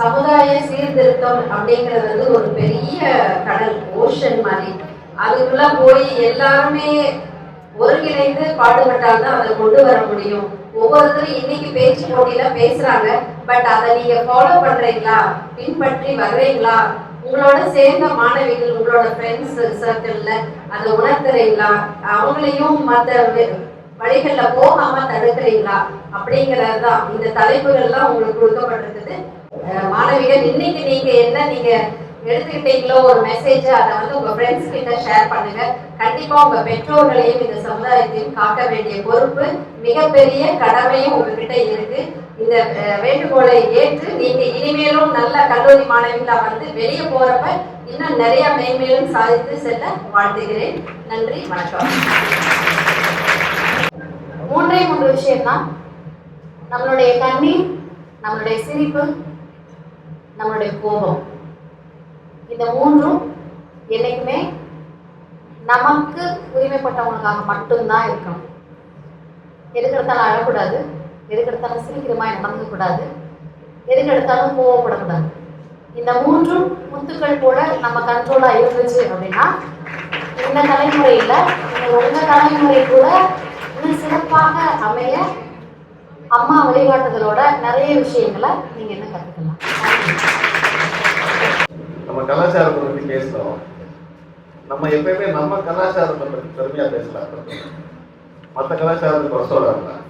சமுதாய சீர்திருத்தம் அப்படிங்கிறது வந்து ஒரு பெரிய கடல் ஓஷன் மாதிரி. அதுக்குள்ள போய் எல்லாருமே ஒருங்கிணைந்து பாடுபட்டால்தான் அதை கொண்டு வர முடியும். ஒவ்வொருத்தரும் இன்னைக்கு பேச்சு போட்டியில பேசுறாங்க பட் அதை நீங்க ஃபாலோ பண்றீங்களா? பின்பற்றி வர்றீங்களா? உங்களோட சேர்ந்த மாணவிகள் உங்களோட ஃப்ரெண்ட்ஸ் சர்க்கிள்ல அதை உணர்த்துறீங்களா? அவங்களையும் மற்ற வழிகள்ல போகாம தடுக்கிறீங்களா? அப்படிங்கறதுதான். இந்த தலைப்புகள்லாம் உங்களுக்கு கொடுக்கப்பட்டிருக்குது. மாணவிகள் இன்னைக்கு நீங்க என்ன நீங்க எடுத்துக்கிட்டீங்களோ ஒரு மெசேஜ் அதை வந்து உங்க ஃப்ரெண்ட்ஸ் கிட்ட ஷேர் பண்ணுங்க. கண்டிப்பா உங்க பெற்றோர்களையும் இந்த சமுதாயத்தையும் காக்க வேண்டிய பொறுப்பு மிகப்பெரிய கடமையும் உங்ககிட்ட இருக்கு. இந்த வேண்டுகோளை ஏற்று நீங்க இனிமேலும் நல்ல கல்லூரி மாணவிகளா வந்து வெளியே போறப்ப இன்னும் நிறைய மேன்மேலும் சாதித்து செல்ல வாழ்த்துகிறேன். நன்றி வணக்கம். மூன்றே மூன்று விஷயம்தான். நம்மளுடைய கண்ணீர் நம்மளுடைய சிரிப்பு நம்மளுடைய கோபம். இந்த மூன்றும் என்னைக்குமே நமக்கு உரிமைப்பட்டவங்களுக்காக மட்டும்தான் இருக்கணும். எதுக்கெடுத்தாலும் அழக்கூடாது. எதுக்கெடுத்தாலும் எடுத்தாலும் நடந்துக்கூடாது எதுக்கெடுத்தாலும் கோவப்படக்கூடாது. இந்த மூன்றும் முத்துக்கள் கூட நம்ம கண்ட்ரோலாக இருந்துச்சு அப்படின்னா இந்த தலைமுறையில் இந்த ஒழுங்க தலைமுறை கூட இன்னும் சிறப்பாக அமைய அம்மா வழிகாட்டுதலோட நிறைய விஷயங்களை நீங்க என்ன கத்துக்கலாம். நம்ம கலாச்சாரத்தை பற்றி பேசுறோம். நம்ம எப்பயுமே நம்ம கலாச்சாரத்தை பற்றி பெருமையா பேசலாம். மற்ற கலாச்சாரத்துக்கு குறை சொல்லலாம்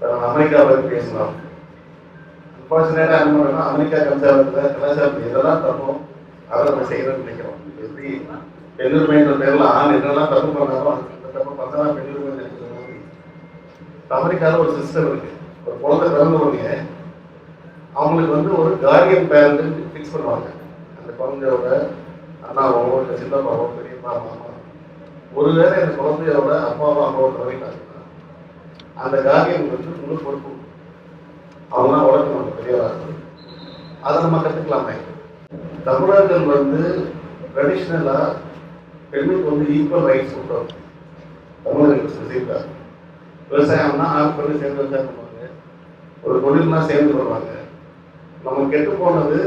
நம்ம அமெரிக்கா பற்றி பேசணும் அன்பார்ச்சுனேட்டா என்ன அமெரிக்கா கலாச்சாரத்துல கலாச்சாரத்தில் எதெல்லாம் தப்போ அதை நம்ம செய்யணும்னு நினைக்கிறோம். எப்படி? பெண்ணுரிமைன்ற பேர்ல ஆண் என்னெல்லாம் தப்பு பண்ணாலும் அந்த தப்பு பண்ணலாம் பெண்ணு அமெரிக்காவில் ஒரு சிஸ்டம் இருக்கு. ஒரு குழந்தை பிறந்தவங்க அவங்களுக்கு வந்து ஒரு கார்டியன் பேரண்ட் ஃபிக்ஸ் பண்ணுவாங்க. அந்த குழந்தையோட அண்ணாவோ இல்லை சின்னப்பாவோ பெரியப்பா மாமா. ஒருவேளை அந்த குழந்தையோட அப்பாவோ அம்மாவோ தவிட்டாங்கன்னா அந்த கார்டியன் வந்து முழு பொறுப்பு. அவங்க தான் வளர்க்கணும் பெரியவராக அதை நம்ம கற்றுக்கலாமே தமிழர்கள் வந்து ட்ரெடிஷ்னலாக பெண்ணுக்கு வந்து ஈக்குவல் ரைட்ஸ் கொடுத்தோம் தமிழர்களுக்கு ஸ்பெசிஃபிக்காக விவசாயம்னா ஆறு பண்ணி சேர்ந்து விவசாயம் பண்ணுவாங்க ஒரு தொழில்னா சேர்ந்து பண்ணுவாங்க நம்ம கெட்டு போனது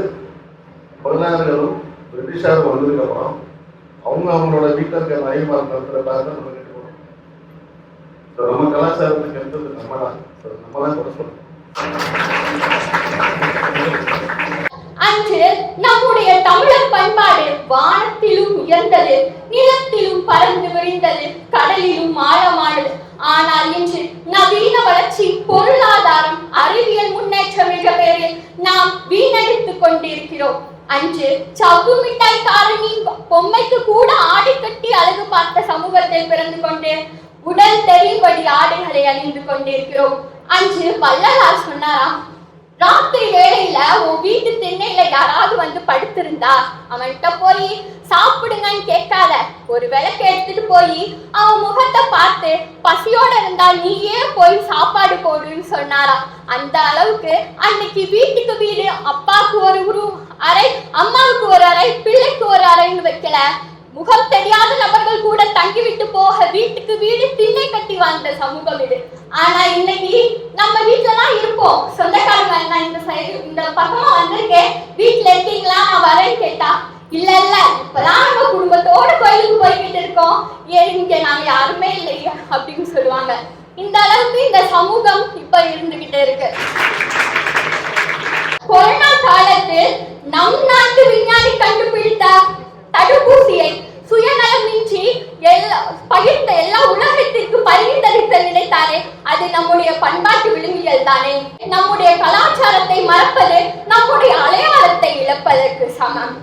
பதினாறுகளும் பிரிட்டிஷார் வந்ததுக்கப்புறம் அவங்க அவங்களோட வீட்டில் இருக்க மறைமாறு நடத்துறதாக பார்த்து நம்ம கெட்டு போனோம். ஸோ நம்ம கலாச்சாரத்துக்கு கெட்டது நம்ம தான் நம்ம தான் கூட சொல்லணும். அன்று நம்முடைய தமிழர் பண்பாடு வானத்திலும் உயர்ந்தது நிலத்திலும் பறந்து விரிந்தது கடலிலும் ஆழமானது. ஆனால் இன்று நவீன வளர்ச்சி பொருளாதாரம் அறிவியல் முன்னேற்றம் என்ற பெயரில் நாம் வீணடித்துக் கொண்டிருக்கிறோம். அன்று சவ்வு மிட்டாய் காரணியின் பொம்மைக்கு கூட ஆடை கட்டி அழகு பார்த்த சமூகத்தில் பிறந்து கொண்டு உடல் தெரியும்படி ஆடைகளை அணிந்து கொண்டிருக்கிறோம். அன்று வள்ளலார் சொன்னாராம் ராத்திரி வேளையில உன் வீட்டு திண்ணையில யாராவது வந்து படுத்திருந்தா அவன்கிட்ட போய் சாப்பிடுங்கன்னு கேட்காத. ஒரு விளக்கு எடுத்துட்டு போய் அவன் முகத்தை பார்த்து பசியோட இருந்தா நீயே போய் சாப்பாடு போடுன்னு சொன்னாராம் அந்த அளவுக்கு அன்னைக்கு வீட்டுக்கு வீடு அப்பாவுக்கு ஒரு அறை அம்மாவுக்கு ஒரு அறை பிள்ளைக்கு ஒரு அறைன்னு வைக்கல. முகம் தெரியாத நபர்கள் கூட தங்கிவிட்டு போக வீட்டுக்கு வீடு திண்ணை கட்டி வாழ்ந்த சமூகம் இது ஆனா இன்னைக்கு நம்ம வீட்டுல தான் இருப்போம். சொந்தக்காரங்க நான் இந்த சைடு இந்த பக்கமா வந்திருக்கேன். வீட்டுல இருக்கீங்களா? நான் வரேன்னு கேட்டா இல்ல இல்ல இப்பதான் நம்ம குடும்பத்தோட கோயிலுக்கு போய்கிட்டு இருக்கோம். ஏன் இங்க நாங்க யாருமே இல்லையா? அப்படின்னு சொல்லுவாங்க. இந்த அளவுக்கு இந்த சமூகம் இப்ப இருந்துகிட்டே இருக்கு. பண்பாட்டு தானே நம்முடைய கலாச்சாரத்தை மறப்பது நம்முடைய அடையாளத்தை இழப்பதற்கு சமம்.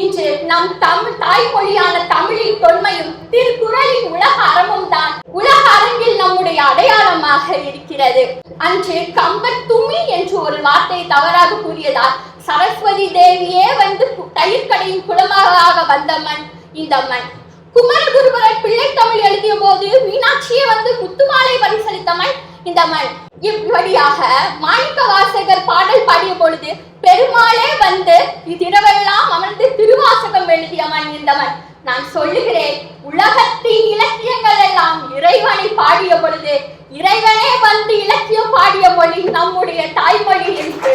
இன்று நம் தமிழ் தாய்மொழியான தமிழின் தொன்மையும் திருக்குறளின் உலக அறமும் தான். உலக அரங்கில் நம்முடைய அடையாளமாக இருக்கிறது. அன்று கம்பர் துமி என்று ஒரு வார்த்தை தவறாக கூறியதால் சரஸ்வதி தேவியே வந்து தயிர்கடையின் குலமாக வந்த மண் இந்த மண். குமரகுருபரர் பிள்ளை தமிழ் எழுதிய போது மீனாட்சியே வந்து முத்துமாலை பரிசளித்த மண் இந்த மண். இப்படியாக மாணிக்க வாசகர் பாடல் பாடிய பொழுது பெருமாளே வந்து இதிரவெல்லாம் அமர்ந்து திருவாசகம் எழுதிய இருந்தவன் நான் சொல்லுகிறேன் உலகத்தின் இலக்கியங்கள் எல்லாம் இறைவனை பாடிய பொழுது இறைவனே வந்து இலக்கியம் பாடிய மொழி நம்முடைய தாய்மொழி என்று.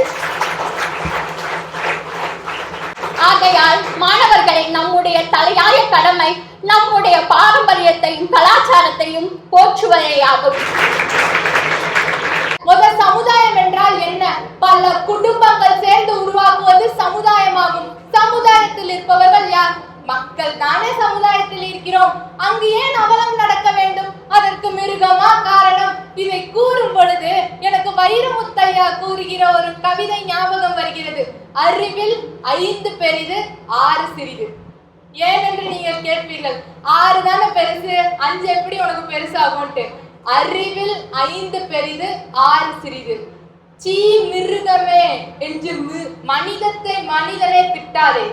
ஆகையால் மாணவர்களை நம்முடைய தலையாய கடமை நம்முடைய பாரம்பரியத்தையும் கலாச்சாரத்தையும் போற்றுவதே ஒரு சமுதாயம் என்றால் என்ன? பல குடும்பங்கள் சேர்ந்து உருவாக்குவது சமுதாயமாகும். சமுதாயத்தில் இருப்பவர்கள் யார்? மக்கள் தானே சமுதாயத்தில் இருக்கிறோம். அங்கு ஏன் அவலம் நடக்க வேண்டும்? அதற்கு மிருகமா காரணம்? இதை கூறும் பொழுது எனக்கு வைரமுத்தையா கூறுகிற ஒரு கவிதை ஞாபகம் வருகிறது. அறிவில் ஐந்து பெரிது ஆறு சிறிது. ஏனென்று நீங்கள் கேட்பீர்கள். ஆறு தானே பெருசு அஞ்சு எப்படி உனக்கு பெருசாகும்ட்டு அறிவில் ஐந்து பெரிது ஆறு சிறிது. சீ மிருகமே என்று மனிதத்தை மனிதனே திட்டாதே.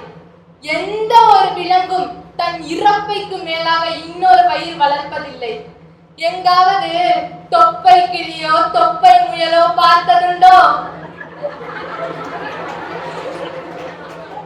எந்த ஒரு விலங்கும் தன் இறப்பைக்கு மேலாக இன்னொரு பயிர் வளர்ப்பதில்லை. எங்காவது தொப்பை கிளியோ தொப்பை முயலோ பார்த்ததுண்டோ?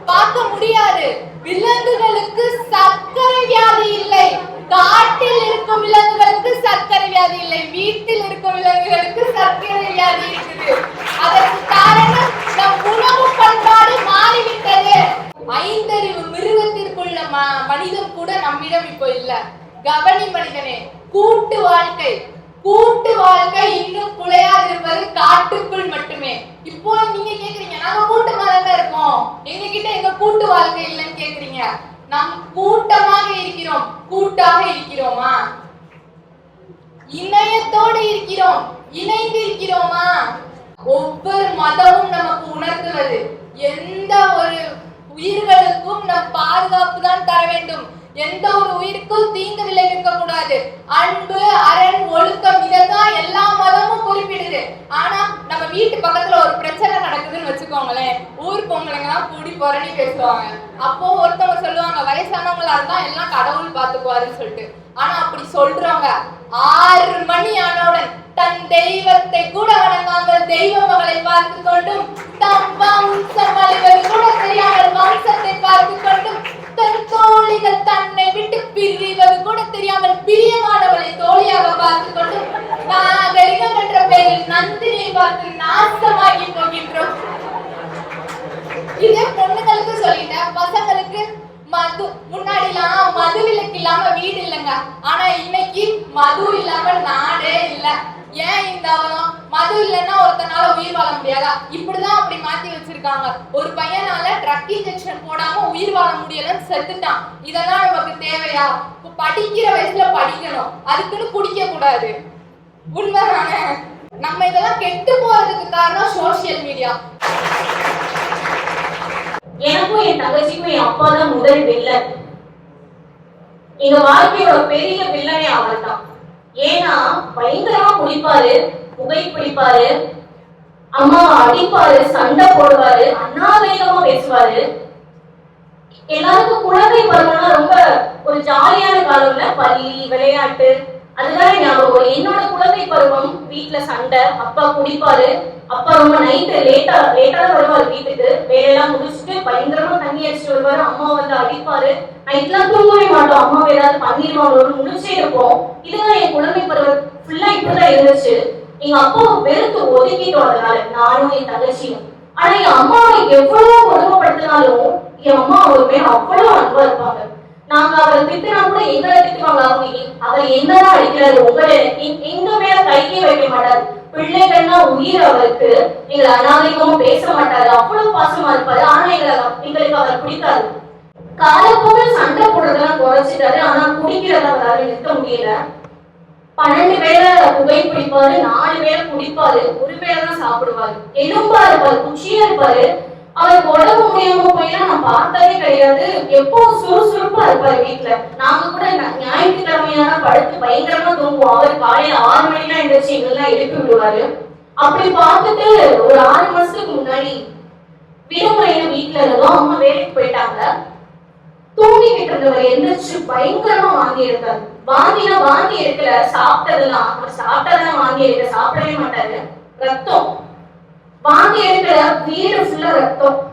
பார்க்க முடியாது. விலங்குகளுக்கு சர்க்கரை வியாதி இல்லை. காட்டில் இருக்கும் விலங்குகளுக்கு சர்க்கரை வியாதி இல்லை. வீட்டில் இருக்கும் விலங்குகளுக்கு சர்க்கரை வியாதி இருக்குது. அதற்கு காரணம் நம் உணவு பண்பாடு மாறிவிட்டது. ஐந்தறிவு மிருகத்திற்குள்ள ம- கூட நம்மிடம் இப்போ இல்ல. கவனி மனிதனே கூட்டு வாழ்க்கை. கூட்டு வாழ்க்கை இன்னும் குலையாதிருப்பது காட்டுக்குள் மட்டுமே. இப்போ நீங்க கேக்குறீங்க நாங்க கூட்டமா தானே இருக்கோம். எங்க கிட்ட எங்க கூட்டு வாழ்க்கை இல்லைன்னு கேக்குறீங்க? நம் கூட்டமாக இருக்கிறோம். கூட்டாக இருக்கிறோமா? இணையத்தோடு இருக்கிறோம் இணைந்து இருக்கிறோமா? ஒவ்வொரு மதமும் நமக்கு உணர்த்துவது. எந்த ஒரு உயிர்களுக்கும் நம் பாதுகாப்பு தான் தர வேண்டும். எந்த ஒரு உயிருக்கும் தீங்கு விளைவிக்க கூடாது. அன்பு அரண் ஒழுக்கம் இதைதான் எல்லா மதமும் குறிப்பிடுது. ஆனா நம்ம வீட்டு பக்கத்துல ஒரு பிரச்சனை வச்சுக்கோங்களேன். ஊர் பொங்கலைங்கலாம் கூடி புரணி பேசுவாங்க. அப்போ ஒருத்தவங்க சொல்லுவாங்க வயசானவங்களா இருந்தா எல்லாம் கடவுள் பாத்துக்குவாருன்னு சொல்லிட்டு. ஆனா அப்படி சொல்றவங்க ஆறு மணி ஆனவுடன் தன் தெய்வத்தை கூட வணங்காமல் தெய்வ மகளை பார்த்து கொண்டும் தம் வம்சம் அழிவது கூட தெரியாமல் வம்சத்தை பார்த்து கொண்டும் தன் தோழிகள் தன்னை விட்டு பிரிவது கூட தெரியாமல் பிரியமானவளை தோழியாக பார்த்து கொண்டும் நாகரிகம் என்ற பெயரில் நந்தினியை பார்த்து நாசமாகி இதே பொண்ணுங்களுக்கு சொல்லிட்டேன். பசங்களுக்கு மது முன்னாடிலாம் மது விலக்கு இல்லாம வீடு இல்லைங்க. ஆனா இன்னைக்கு மது இல்லாம நாடே இல்ல. ஏன் இந்த அவலம்? மது இல்லைன்னா ஒருத்தனால உயிர் வாழ முடியாதா? இப்படிதான் அப்படி மாத்தி வச்சிருக்காங்க. ஒரு பையனால ட்ரக் இன்ஜெக்ஷன் போடாம உயிர் வாழ முடியலன்னு செத்துட்டான். இதெல்லாம் நமக்கு தேவையா? இப்ப படிக்கிற வயசுல படிக்கணும். அதுக்குன்னு குடிக்க கூடாது. உண்மைதானே? நம்ம இதெல்லாம் கெட்டு போறதுக்கு காரணம் சோசியல் மீடியா எனக்கும் என் தங்கச்சிக்கும் என் அப்பா தான் முதல் வில்லன். எங்க வாழ்க்கையோட பெரிய வில்லனே அவர் தான் ஏன்னா பயங்கரமா குடிப்பாரு புகை பிடிப்பாரு அம்மாவை அடிப்பாரு சண்டை போடுவாரு அநாகரிகமா பேசுவாரு. எல்லாருக்கும் குழந்தை பருவம்னா ரொம்ப ஒரு ஜாலியான காலம்ல பள்ளி விளையாட்டு அதுதான் ஞாபகம் என்னோட குழந்தை பருவம் வீட்டுல சண்டை அப்பா குடிப்பாரு அப்பா ரொம்ப நைட்டு லேட்டா லேட்டா தான் வருவாரு வீட்டுக்கு. வேலையெல்லாம் முடிச்சுட்டு பயங்கரமா தண்ணி அடிச்சுட்டு வருவாரு. அம்மா வந்து அடிப்பாரு. நைட்லாம் தூங்கவே மாட்டோம். அம்மா ஏதாவது பண்ணிடுவாங்களோன்னு முடிச்சே இருப்போம். இதுதான் என் குழந்தை பருவம். ஃபுல்லா இப்படிதான் இருந்துச்சு. எங்க அப்பாவை வெறுத்து ஒதுக்கிட்டோம் அதனால நானும் என் தங்கச்சியும். ஆனா என் அம்மாவை எவ்வளவு கொடுமைப்படுத்தினாலும் என் அம்மா ஒரு மேல அவ்வளவு அன்பா இருப்பாங்க. நாங்க அவரை திட்டினா கூட எங்களை திட்டுவாங்க. அவங்க எ- என்னதான் அடிக்கிறாரு உங்களை எங்க மேல கைக்கே வைக்க மாட்டாரு. பிள்ளைகள்னா உயிர் அவருக்கு. எங்களை அநாகரிகமும் பேச மாட்டாரு. அவ்வளவு பாசமா இருப்பாரு. ஆனா எங்களை எங்களுக்கு அவர் பிடிக்காது. காலப்போக்கில் சண்டை போடுறதெல்லாம் குறைச்சிட்டாரு. ஆனா குடிக்கிறத அவரால் நிறுத்த முடியல. பன்னெண்டு பேரை புகை பிடிப்பாரு நாலு பேரை குடிப்பாரு. ஒரு பேரை தான் சாப்பிடுவாரு. எலும்பா இருப்பாரு. குச்சியா இருப்பாரு. அவருக்கு உடம்பு முடியாம போயிலாம் நான் பார்த்ததே கிடையாது. எப்போ சுறுசுறுப்பா இருப்பாரு வீட்டுல நாங்க கூட நா- பயங்கரமா அவர் காலையில ஆறு மணிலாம் எந்திரிச்சு எங்கெல்லாம் எழுப்பி விடுவாரு. அப்படி பார்த்துட்டு ஒரு ஆறு மாசத்துக்கு முன்னாடி விடுமுறையில வீட்டுல இருந்தோம் அம்மா வேலைக்கு போயிட்டாங்க. தூங்கிக்கிட்டு இருந்தவர் எந்திரிச்சு பயங்கரமா வாங்கி எடுத்தாரு. வாந்தினா வாந்தி எடுக்கல சாப்பிட்டதெல்லாம் அவர் சாப்பிட்டதெல்லாம் வாங்கி எடுக்க சாப்பிடவே மாட்டாரு. ரத்தம். வாந்தி எடுக்கல வீடு ஃபுல்லா ரத்தம்.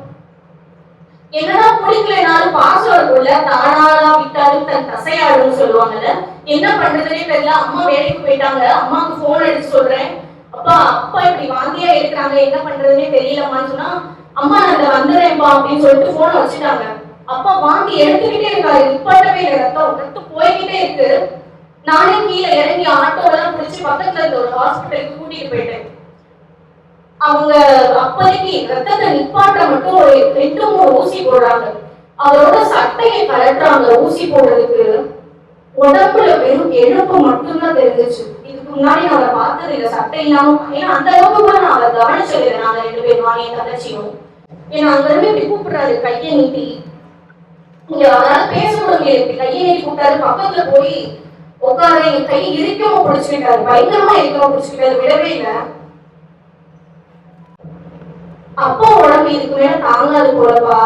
என்னதான் பிடிக்கலனாலும் பாசம் இருக்கும்ல தானாலா விட்டாலும் தன் தசையாடும் சொல்லுவாங்கல்ல. என்ன பண்றதுன்னே தெரியல. அம்மா வேலைக்கு போயிட்டாங்க. அம்மாவுக்கு போன் எடுத்து சொல்றேன். அப்பா அப்பா இப்படி வாந்தியா இருக்கிறாங்க. என்ன பண்றதுன்னே தெரியலம்மான்னு சொன்னா அம்மா நான் இந்த வந்துடுறேன்ப்பா அப்படின்னு சொல்லிட்டு போனை வச்சுட்டாங்க. அப்பா வாங்கி எடுத்துக்கிட்டே இருக்காரு. இப்பட்டவே இல்லை. ரத்தம் ரத்தம் போய்கிட்டே இருக்கு. நானே கீழே இறங்கி ஆட்டோ எல்லாம் பிடிச்சி பக்கத்துல இருந்த ஒரு ஹாஸ்பிட்டலுக்கு கூட்டிட்டு போயிட்டேன். அவங்க அப்போதைக்கு ரத்தத்தை நிப்பாட்ட மட்டும் ஒரு ரெண்டு மூணு ஊசி போடுறாங்க. அவரோட சட்டையை கலட்டுறாங்க ஊசி போடுறதுக்கு. உடம்புல வெறும் எழுப்பு மட்டும்தான் தெரிஞ்சிச்சு. இதுக்கு முன்னாடி நான் அவரை பார்த்தது இல்லை. சட்டை இல்லாம ஏன்னா அந்த அளவுக்கு கூட நான் அவரை கவனிச்சது இல்லை நாங்க ரெண்டு பேரும் வாங்க என் தங்கச்சியும். ஏன்னா அங்க இருந்து இப்படி கூப்பிடுறாரு. கையை நீட்டி. இங்க அவரால் பேச முடியல. இப்படி கையை நீட்டி கூப்பிட்டாரு. பக்கத்துல போய் உட்கார என் கை இறுக்கமா பிடிச்சுக்கிட்டாரு. பயங்கரமா இறுக்கமா பிடிச்சுக்கிட்டாரு. விடவே இல்லை. அப்பா உடம்பு இதுக்கு மேல தாங்காது போலப்பா.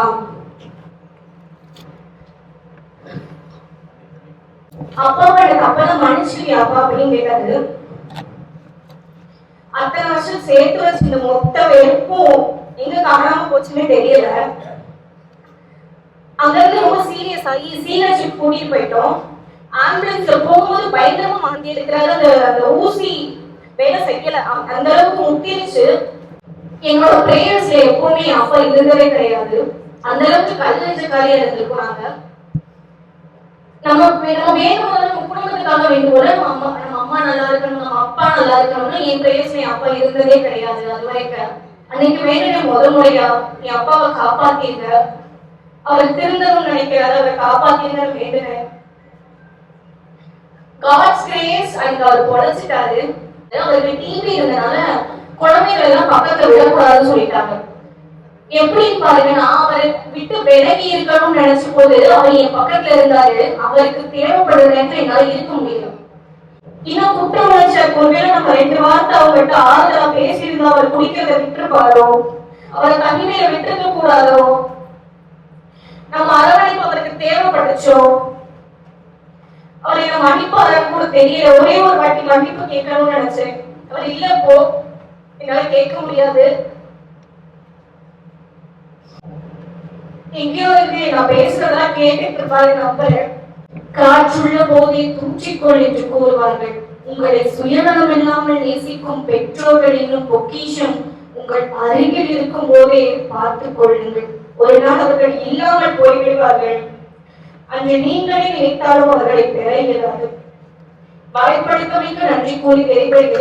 அப்பாவை எனக்கு அப்பதான் மன்னிச்சிருக்கியாப்பா அப்படின்னு கேட்டாரு அத்தனை வருஷம் சேர்த்து வச்சு இந்த மொத்த வெறுப்பும் எங்க காணாம போச்சுன்னே தெரியல. அங்க இருந்து ரொம்ப சீரியஸ் ஆகி சீனியர்ஷிப் கூட்டிட்டு போயிட்டோம். ஆம்புலன்ஸ்ல போகும்போது பயங்கரமா மாந்தி எடுக்கிறாரு அந்த அந்த ஊசி வேலை செய்யல. அந்த அளவுக்கு முத்திருச்சு. எங்களோட பிரேயர்ஸ்ல எப்பவுமே என் அப்பா இருந்ததே கிடையாது. அந்த அளவுக்கு கல் காரியம் இருந்திருக்கோம் நம்ம நம்ம வேணும் நம்ம குடும்பத்துக்காக வேண்டும் நம்ம அம்மா நம்ம அம்மா நல்லா இருக்கணும் நம்ம அப்பா நல்லா இருக்கணும்னு என் பிரேயர்ஸ்ல என் அப்பா இருந்ததே கிடையாது. அது வரைக்கும். அன்னைக்கு வேணும் முத முறையா என் அப்பாவை காப்பாத்தீங்க அவர் திருந்தவும் நினைக்கிறாரு அவரை காப்பாத்தீங்க வேண்டுனேன் காட்ஸ் கிரேஸ் அண்ட் அவர் பொழைச்சிட்டாரு. அவருக்கு டிவி இருந்தனால குழந்தைகள் எல்லாம் பக்கத்துல விடக்கூடாதுன்னு சொல்லிட்டாங்க. எப்படின்னு பாருங்கன்னா நான் அவரை விட்டு விலகி இருக்கணும்னு நினைச்ச போது அவர் என் பக்கத்துல இருந்தாரு. அவருக்கு தேவைப்படுற நேரத்துல என்னால இருக்க முடியல. இன்னும் குற்ற உணர்ச்சி ஒருவேளை நம்ம ரெண்டு வார்த்தை அவர்கிட்ட ஆறுதலா பேசியிருந்தா அவர் குடிக்கிறத விட்டுருப்பாரோ? அவரை தனிமையில விட்டுருக்க கூடாதோ? நம்ம அரவணைப்பு அவருக்கு தேவைப்பட்டுச்சோ? அவர் என்ன மன்னிப்பாரு கூட தெரியல. ஒரே ஒரு வாட்டி மன்னிப்பு கேட்கணும்னு நினைச்சேன். அவர் இல்ல போ. என்னால கேட்க முடியாது. எங்கேயோ இருந்து நான் பேசுறதெல்லாம் கேட்டுட்டு இருப்பாரு நம்புறேன். காற்றுள்ள போதே தூற்றிக்கொள் என்று கூறுவார்கள். உங்களை சுயநலம் இல்லாமல் நேசிக்கும் பெற்றோர்கள் என்னும் பொக்கிஷம் உங்கள் அருகில் இருக்கும் போதே பார்த்துக் கொள்ளுங்கள். ஒரு நாள் அவர்கள் இல்லாமல் போய்விடுவார்கள். அன்று நீங்களே நினைத்தாலும் அவர்களை பெற இயலாது. வாய்ப்பளித்தமைக்கு நன்றி கூறி விரைவில்